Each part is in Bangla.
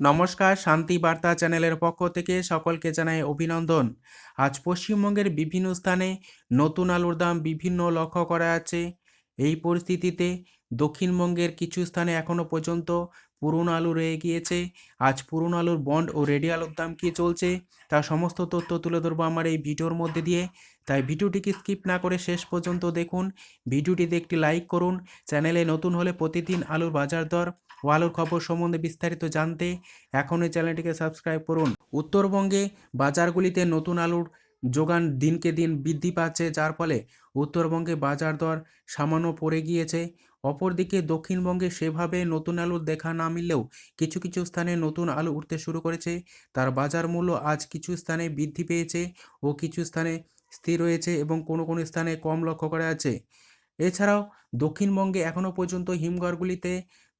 নমস্কার, শান্তি বার্তা চ্যানেলের পক্ষ থেকে সকলকে জানাই অভিনন্দন। আজ পশ্চিমবঙ্গের বিভিন্ন স্থানে নতুন আলুর দাম বিভিন্ন লক্ষ্য করা আছে এই পরিস্থিতিতে দক্ষিণবঙ্গের কিছু স্থানে এখনও পর্যন্ত পুরনো আলু রয়ে গিয়েছে, আজ পুরনো আলুর বন্ড ও রেডি আলুর দাম কী চলছে তার সমস্ত তথ্য তুলে ধরবো আমার এই ভিডিওর মধ্যে দিয়ে। তাই ভিডিওটিকে স্কিপ না করে শেষ পর্যন্ত দেখুন। ভিডিওটিতে একটি লাইক করুন। চ্যানেলে নতুন হলে প্রতিদিন আলুর বাজার দর ও আলুর খবর সম্বন্ধে বিস্তারিত জানতে এখনই চ্যানেলটিকে সাবস্ক্রাইব করুন। উত্তরবঙ্গে বাজারগুলিতে নতুন আলুর যোগান দিনকে দিন বৃদ্ধি পাচ্ছে, যার ফলে উত্তরবঙ্গে বাজার দর সামান্য পড়ে গিয়েছে। অপরদিকে দক্ষিণবঙ্গে সেভাবে নতুন আলুর দেখা না মিললেও কিছু কিছু স্থানে নতুন আলু উঠতে শুরু করেছে। তার বাজার মূল্য আজ কিছু স্থানে বৃদ্ধি পেয়েছে ও কিছু স্থানে স্থির রয়েছে এবং কোনো কোনো স্থানে কম লক্ষ্য করা আছে এছাড়াও দক্ষিণবঙ্গে এখনও পর্যন্ত হিমঘরগুলিতে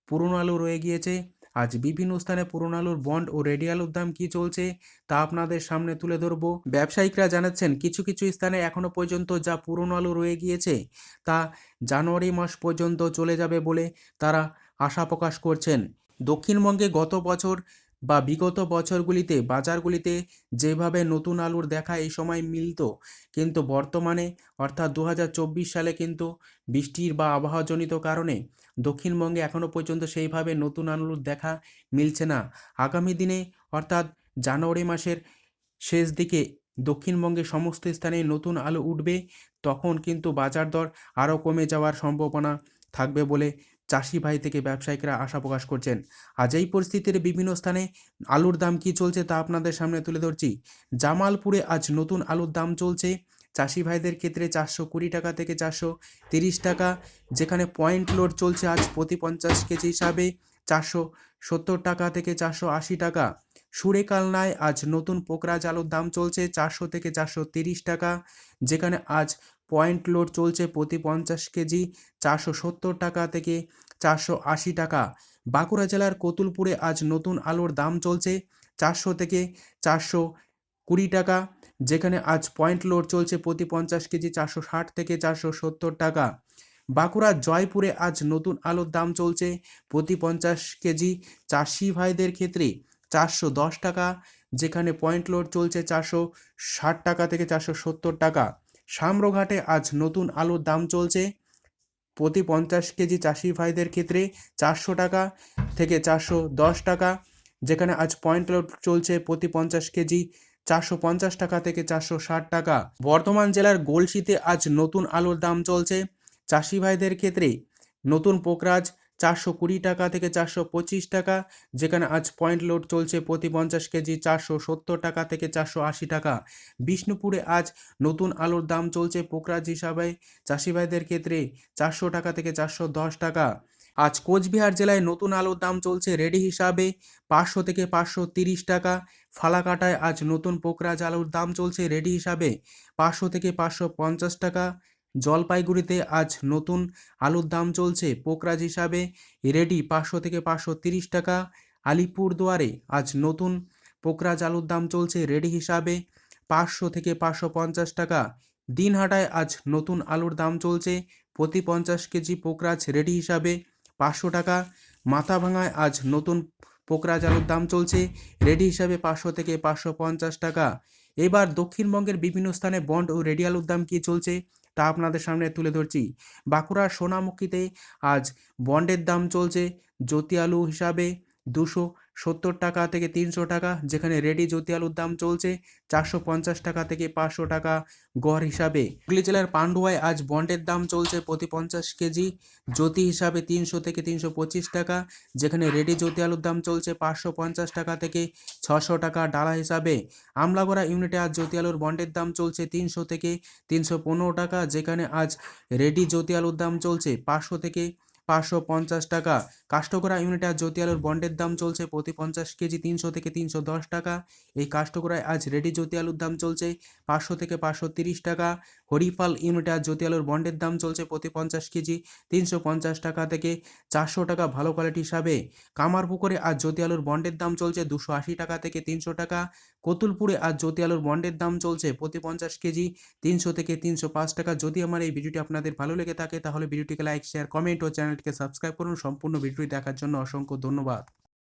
পুরনো আলু রয়ে গিয়েছে। আজ বিভিন্ন স্থানে পুরনো আলুর বন্ড ও রেডি আলুর দাম কী চলছে, তা আপনাদের সামনে তুলে ধরব। ব্যবসায়িকরা জানাচ্ছেন, কিছু কিছু স্থানে এখনও পর্যন্ত যা পুরনো আলু রয়ে গিয়েছে, তা জানুয়ারি মাস পর্যন্ত চলে যাবে বলে তারা আশা প্রকাশ করছেন। দক্ষিণবঙ্গে গত বছর বা বিগত বছরগুলিতে, বাজারগুলিতে যেভাবে নতুন আলুর দেখা এই সময় মিলত, কিন্তু বর্তমানে, অর্থাৎ দু হাজার চব্বিশ সালে কিন্তু বৃষ্টির বা আবহাওয়াজনিত কারণে দক্ষিণবঙ্গে এখনও পর্যন্ত সেইভাবে নতুন আলুর দেখা মিলছে না। আগামী দিনে, অর্থাৎ জানুয়ারি মাসের শেষ দিকে দক্ষিণবঙ্গে সমস্ত স্থানে নতুন আলু উঠবে, তখন কিন্তু বাজার দর আরও কমে যাওয়ার সম্ভাবনা থাকবে বলে চাষি ভাই থেকে ব্যবসায়িকরা আশা প্রকাশ করছেন। আজ এই পরিস্থিতির বিভিন্ন স্থানে আলুর দাম কি চলছে তা আপনাদের সামনে তুলে ধরছি। জামালপুরে আজ নতুন আলুর দাম চলছে। চাষি ভাইদের ক্ষেত্রে চারশো কুড়ি টাকা থেকে চারশো তিরিশ টাকা, যেখানে পয়েন্ট লোড চলছে আজ প্রতি পঞ্চাশ কেজি হিসাবে চারশো সত্তর টাকা থেকে চারশো আশি টাকা। সুরেকালনায় আজ নতুন পোকরাজ আলুর দাম চলছে চারশো থেকে চারশো তিরিশ টাকা, যেখানে আজ পয়েন্ট লোড চলছে প্রতি পঞ্চাশ কেজি চারশো সত্তর টাকা থেকে চারশো আশি টাকা। বাঁকুড়া জেলার কতুলপুরে আজ নতুন আলুর দাম চলছে চারশো থেকে চারশো কুড়ি টাকা, যেখানে আজ পয়েন্ট লোড চলছে প্রতি পঞ্চাশ কেজি চারশো ষাট থেকে চারশো সত্তর টাকা। বাঁকুড়া জয়পুরে আজ নতুন আলুর দাম চলছে প্রতি পঞ্চাশ কেজি চাষি ভাইদের ক্ষেত্রে চারশো দশ টাকা, যেখানে পয়েন্ট লোড চলছে চারশো ষাট টাকা থেকে চারশো সত্তর টাকা। সাম্রঘাটে আজ নতুন আলুর দাম চলছে। প্রতি পঞ্চাশ কেজি চাষি ভাইদের ক্ষেত্রে চারশো টাকা থেকে চারশো দশ টাকা, যেখানে আজ পয়েন্ট লোড চলছে প্রতি পঞ্চাশ কেজি চারশো পঞ্চাশ টাকা থেকে চারশো ষাট টাকা। বর্ধমান জেলার গোলসিতে আজ নতুন আলুর দাম চলছে। চাষি ভাইদের ক্ষেত্রে নতুন পোকরাজ চারশো কুড়ি টাকা থেকে চারশো পঁচিশ টাকা, যেখানে আজ পয়েন্ট লোড চলছে প্রতি পঞ্চাশ কেজি চারশো সত্তর টাকা থেকে চারশো আশি টাকা। বিষ্ণুপুরে আজ নতুন আলুর দাম চলছে পোকরাজ হিসাবে, চাষি ভাইদের ক্ষেত্রে চারশো টাকা থেকে চারশো দশ টাকা। আজ কোচবিহার জেলায় নতুন আলুর দাম চলছে রেডি হিসাবে, পাঁচশো থেকে পাঁচশো তিরিশ টাকা। ফালাকাটায় আজ নতুন পোকরাজ আলুর দাম চলছে রেডি হিসাবে, পাঁচশো থেকে পাঁচশো পঞ্চাশ টাকা। জলপাইগুড়িতে আজ নতুন আলুর দাম চলছে পোকরাজ হিসাবে। রেডি পাঁচশো থেকে পাঁচশো তিরিশ টাকা। আলিপুরদুয়ারে আজ নতুন পোকরাজ আলুর দাম চলছে রেডি হিসাবে পাঁচশো থেকে পাঁচশো পঞ্চাশ টাকা। দিনহাটায় আজ নতুন আলুর দাম চলছে প্রতি পঞ্চাশ কেজি পোকরাজ রেডি হিসাবে পাঁচশো টাকা। মাথাভাঙায় আজ নতুন পোকরাজ আলুর দাম চলছে রেডি হিসাবে পাঁচশো থেকে পাঁচশো পঞ্চাশ টাকা। এবার দক্ষিণবঙ্গের বিভিন্ন স্থানে বন্ড ও রেডি আলুর দাম কী চলছে তা আপনাদের সামনে তুলে ধরছি। বাঁকুড়ার সোনামুখীতে আজ বন্ডের দাম চলছে। জ্যোতি আলু হিসাবে দুশো সত্তর টাকা থেকে তিনশো টাকা, যেখানে রেডি জ্যোতি আলুর দাম চলছে চারশো পঞ্চাশ টাকা থেকে পাঁচশো টাকা গড় হিসাবে। হুগলি জেলার পান্ডুয়ায় আজ বন্ডের দাম চলছে প্রতি পঞ্চাশ কেজি, জ্যোতি হিসাবে তিনশো থেকে তিনশো পঁচিশ টাকা, যেখানে রেডি জ্যোতি আলুর দাম চলছে পাঁচশো পঞ্চাশ টাকা থেকে ছশো টাকা ডালা হিসাবে। আমলাগড়া ইউনিটে আজ জ্যোতি আলুর বন্ডের দাম চলছে তিনশো থেকে তিনশো পনেরো টাকা, যেখানে আজ রেডি জ্যোতি আলুর দাম চলছে পাঁচশো থেকে পাঁচশো পঞ্চাশ টাকা। কাষ্টকরা ইউনিটে আজ জ্যোতি আলুর বন্ডের দাম চলছে প্রতি পঞ্চাশ কেজি তিনশো থেকে তিনশো দশ টাকা। এই কাষ্টকরায় আজ রেডি জ্যোতি আলুর দাম চলছে পাঁচশো থেকে পাঁচশো তিরিশ টাকা। হরিপাল ইউনিটে আজ জ্যোতি আলুর বন্ডের দাম চলছে প্রতি পঞ্চাশ কেজি, তিনশো পঞ্চাশ টাকা থেকে চারশো টাকা ভালো কোয়ালিটি হিসাবে। কামারপুকুরে আর জ্যোতি আলুর বন্ডের দাম চলছে দুশো আশি টাকা থেকে তিনশো টাকা। কতুলপুরে আর জ্যোতি আলুর বন্ডের দাম চলছে প্রতি পঞ্চাশ কেজি, তিনশো থেকে তিনশো পাঁচ টাকা। যদি আমার এই ভিডিওটি আপনাদের ভালো লেগে থাকে, তাহলে ভিডিওটিকে লাইক শেয়ার কমেন্ট ও চ্যানেলটিকে সাবস্ক্রাইব করুন। সম্পূর্ণ ভিডিওটি দেখার জন্য অসংখ্য ধন্যবাদ।